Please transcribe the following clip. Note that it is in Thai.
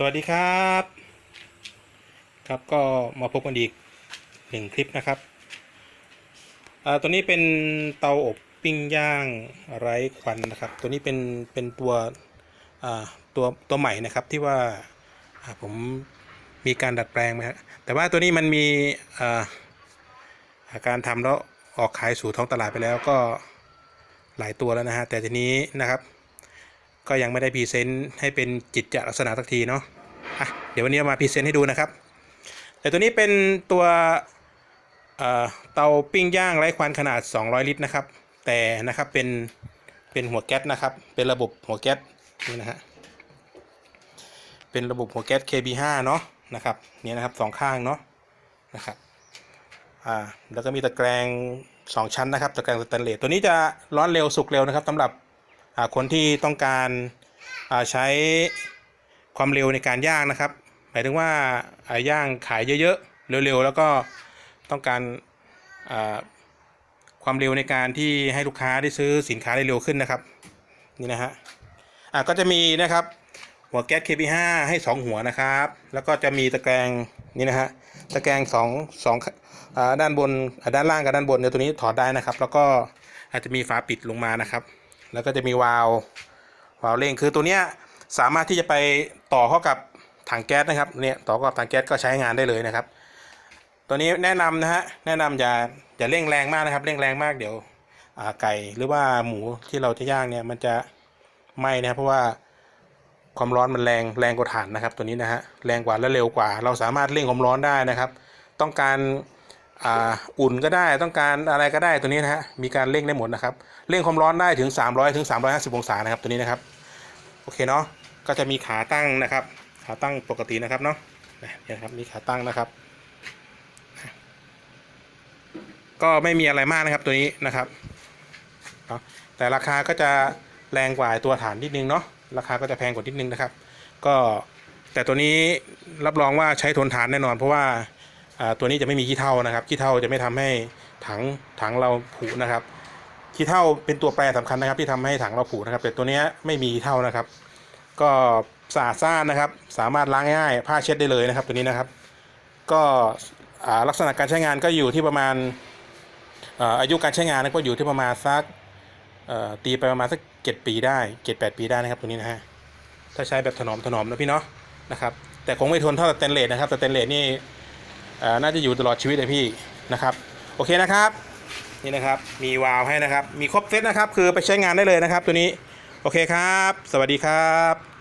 สวัสดีครับ ครับก็มาพบกันอีกหนึ่งคลิปนะครับอ่าตัวนี้เป็นเตาอบปิ้งย่างไร้ควันนะครับ ตัวนี้เป็นเป็นตัวอ่าตัวตัวใหม่นะครับที่ว่าผมมีการดัดแปลงนะแต่ว่าตัวนี้มันมีอ่าอาการทำแล้วออกขายสู่ท้องตลาดไปแล้วก็หลายตัวแล้วนะฮะแต่ทีนี้นะครับ ก็ยังไม่ได้พรีเซนต์ให้เป็นจิตจลักษณะสักทีเนาะอะเดี๋ยววันนี้มาพรีเซนต์ให้ดูนะครับ แต่ตัวนี้เป็นตัวเตาปิ้งย่างไร้ควันขนาด 200 ลิตรนะครับ แต่นะครับเป็นเป็นหัวแก๊สนะครับ เป็นระบบหัวแก๊สนี่นะฮะเป็นระบบหัวแก๊ส KB5 เนาะนะครับเนี่ยนะครับสองข้างเนาะนะครับอ่าแล้วก็มีตะแกรงสองชั้นนะครับ ตะแกรงสแตนเลสตัวนี้จะร้อนเร็วสุกเร็วนะครับสำหรับ คนที่ต้องการใช้ความเร็วในการย่างนะครับ หมายถึงว่าย่างขายเยอะๆเร็วๆ แล้วก็ต้องการความเร็วในการที่ให้ลูกค้าได้ซื้อสินค้าได้เร็วขึ้นนะครับนี่นะฮะอ่าก็จะมีนะครับหัวแก๊ส KB5 ให้ 2 หัวนะครับ แล้วก็จะมีตะแกรงนี่นะฮะตะแกรง2 2อ่าด้านบนด้านล่างกับด้านบนเนี่ยตัวนี้ถอดได้นะครับ แล้วก็อาจจะมีฝาปิดลงมานะครับ แล้วก็จะมีวาล์ววาล์วเร่งคือตัวเนี้ยสามารถที่จะไปต่อเข้ากับถังแก๊สนะครับเนี่ยต่อเข้ากับถังแก๊สก็ใช้งานได้เลยนะครับ ตัวนี้แนะนำนะฮะแนะนำอย่าอย่าเร่งแรงมากนะครับเร่งแรงมากเดี๋ยวไก่หรือว่าหมูที่เราจะย่างเนี่ยมันจะไหม้นะเพราะว่าความร้อนมันแรงแรงกว่าถ่านนะครับ ตัวนี้นะฮะแรงกว่าและเร็วกว่า เราสามารถเร่งความร้อนได้นะครับ ต้องการ อุ่นก็ได้ต้องการอะไรก็ได้ตัวนี้นะฮะมีการเร่งได้หมดนะครับเร่งความร้อนได้ถึง 300ถึง350 องศานะครับตัวนี้นะครับโอเคเนาะก็จะมีขาตั้งนะครับ ขาตั้งปกตินะครับเนาะเนี่ยนะครับมีขาตั้งนะครับ ก็ไม่มีอะไรมากนะครับตัวนี้นะครับเนาะแต่ราคาก็จะแรงกว่าตัวฐานนิดนึงเนาะราคาก็จะแพงกว่านิดนึงนะครับ ก็แต่ตัวนี้รับรองว่าใช้ทนทานแน่นอนเพราะว่า ตัวนี้จะไม่มีขี้เถ้านะครับขี้เถ้าจะไม่ทำให้ถังถังเราผุนะครับขี้เถ้าเป็นตัวแปรสำคัญนะครับ ที่ทำให้ถังเราผุนะครับ แต่ตัวนี้ไม่มีขี้เถ้านะครับ ก็สะอาดซ่านนะครับ สามารถล้างง่ายผ้าเช็ดได้เลยนะครับ ตัวนี้นะครับ ก็ลักษณะการใช้งานก็อยู่ที่ประมาณอายุการใช้งานก็อยู่ที่ประมาณสักตีไปประมาณสักเจ็ดปีได้เจ็ดแปดปีได้นะครับ ตัวนี้นะฮะถ้าใช้แบบถนอมถนอมนะพี่เนาะนะครับ แต่คงไม่ทนเท่าสแตนเลสนะครับสแตนเลสนี่ น่าจะอยู่ตลอดชีวิตเลยพี่นะครับ โอเคนะครับนี่นะครับมีวาล์วให้นะครับ มีครบเซตนะครับ คือไปใช้งานได้เลยนะครับ ตัวนี้โอเคครับ สวัสดีครับ